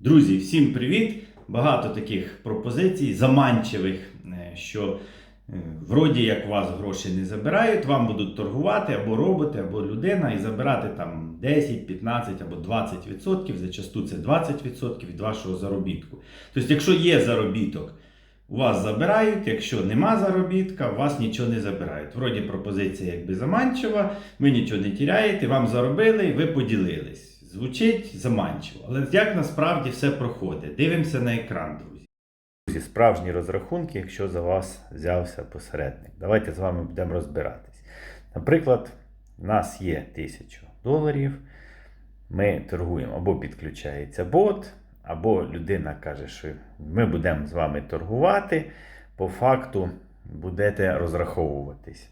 Друзі, всім привіт! Багато таких пропозицій, заманчивих, е, що е, вроді як у вас гроші не забирають, вам будуть торгувати або роботи, або людина і забирати там 10, 15 або 20%, зачасту це 20% від вашого заробітку. Тобто, якщо є заробіток, у вас забирають, якщо нема заробітка, у вас нічого не забирають. Вроді пропозиція якби заманчива, ви нічого не тіряєте, вам заробили, ви поділились. Звучить заманчиво, але як насправді все проходить? Дивимося на екран, друзі. Друзі, справжні розрахунки, якщо за вас взявся посередник. Давайте з вами будемо розбиратись. Наприклад, у нас є 1000 доларів. Ми торгуємо або підключається бот, або людина каже, що ми будемо з вами торгувати. По факту будете розраховуватись,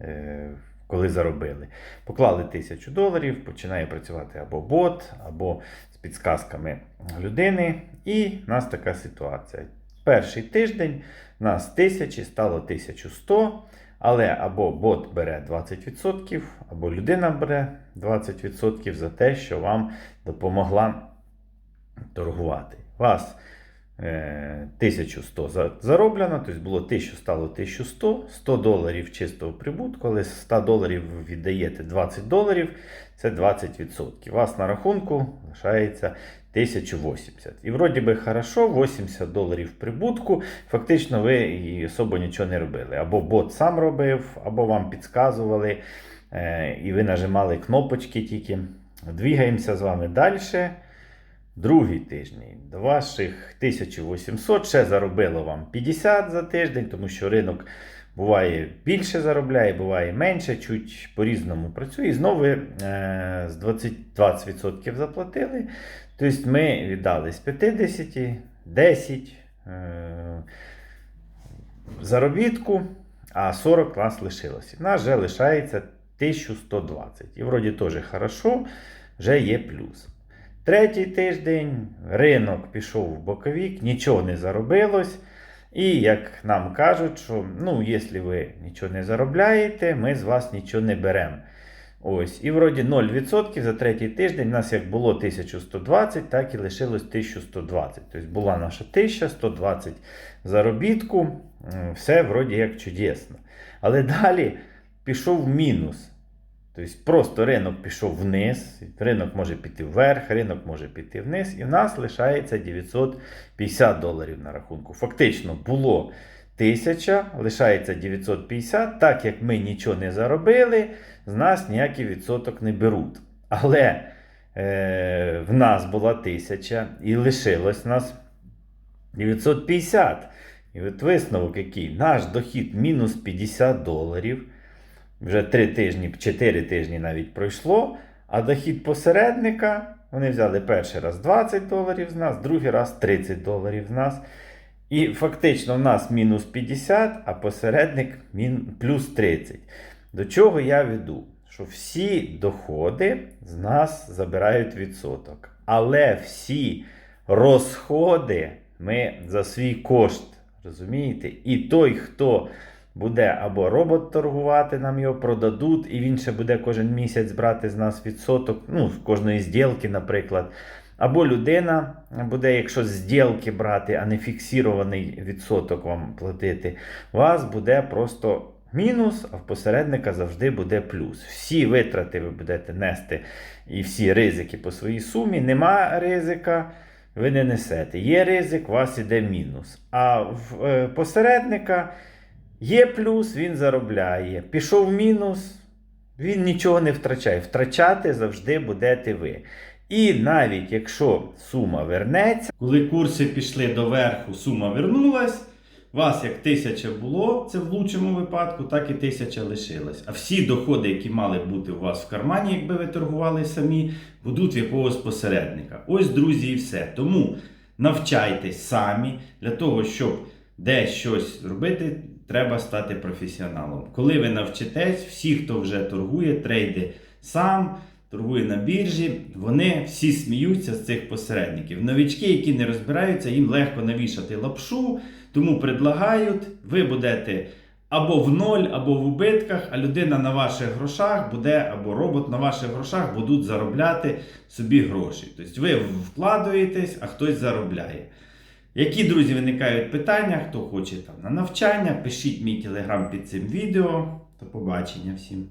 е, коли заробили. Поклали 1000 доларів, починає працювати або бот, або з підсказками людини. І в нас така ситуація. Перший тиждень у нас 1000 стало 1100. Але або бот бере 20%, або людина бере 20% за те, що вам допомогла торгувати. Вас 1100 зароблено, тобто було 1000, стало 1100, 100 доларів чистого прибутку, коли з 100 доларів віддаєте 20 доларів, це 20%. У вас на рахунку лишається 1080. І вроді би хорошо, 80 доларів прибутку. Фактично ви і особо нічого не робили. Або бот сам робив, або вам підказували, е, і ви нажимали кнопочки тільки. Двігаємося з вами далі. Другий тиждень до ваших 1800 ще заробило вам 50 за тиждень, тому що ринок буває більше заробляє, буває менше, чуть по-різному працює. І знову ви е, з 20, 20% заплатили. Тобто ми віддали з 50, 10 е, заробітку, а 40 нас лишилося. Нас вже лишається 1120. І вроді теж хорошо, вже є плюс. Третій тиждень ринок пішов в боковік, нічого не заробилось. І як нам кажуть, що ну, якщо ви нічого не заробляєте, ми з вас нічого не беремо. Ось, і вроді 0% за третій тиждень. У нас як було 1120, так і лишилось 1120. Тобто була наша 1120 заробітку. Все вроді як чудесно. Але далі пішов мінус. Тобто просто ринок пішов вниз, ринок може піти вверх, ринок може піти вниз, і в нас лишається 950 доларів на рахунку. Фактично було 1000, лишається 950, так як ми нічого не заробили, з нас ніякий відсоток не беруть. Але е, в нас була 1000 і лишилось нас 950. І от висновок який? Наш дохід мінус 50 доларів. Вже 3 тижні, 4 тижні навіть пройшло. А дохід посередника вони взяли перший раз 20 доларів з нас, другий раз 30 доларів з нас. І фактично в нас мінус 50, а посередник плюс 30. До чого я веду? Що всі доходи з нас забирають відсоток. Але всі розходи ми за свій кошт. Розумієте? І той, хто буде або робот торгувати, нам його продадуть, і він ще буде кожен місяць брати з нас відсоток, ну, з кожної зділки, наприклад. Або людина буде, якщо зділки брати, а не фіксований відсоток вам платити, у вас буде просто мінус, а в посередника завжди буде плюс. Всі витрати ви будете нести і всі ризики по своїй сумі. Нема ризика, ви не несете. Є ризик, у вас іде мінус. А в е, посередника є плюс, він заробляє. Пішов мінус, він нічого не втрачає. Втрачати завжди будете ви. І навіть якщо сума вернеться, коли курси пішли до верху, сума вернулась. Вас як тисяча було, це в лучшому випадку, так і тисяча лишилась. А всі доходи, які мали бути у вас в кармані, якби ви торгували самі, будуть в якогось посередника. Ось, друзі, і все. Тому навчайтесь самі для того, щоб десь щось робити, треба стати професіоналом. Коли ви навчитесь, всі, хто вже торгує, трейди сам. Торгує на біржі, вони всі сміються з цих посередників. Новічки, які не розбираються, їм легко навішати лапшу, тому предлагають, ви будете або в ноль, або в убитках, а людина на ваших грошах буде, або робот на ваших грошах будуть заробляти собі гроші. Тобто ви вкладуєтесь, а хтось заробляє. Які, друзі, виникають питання, хто хоче там на навчання, пишіть мій телеграм під цим відео. До побачення всім.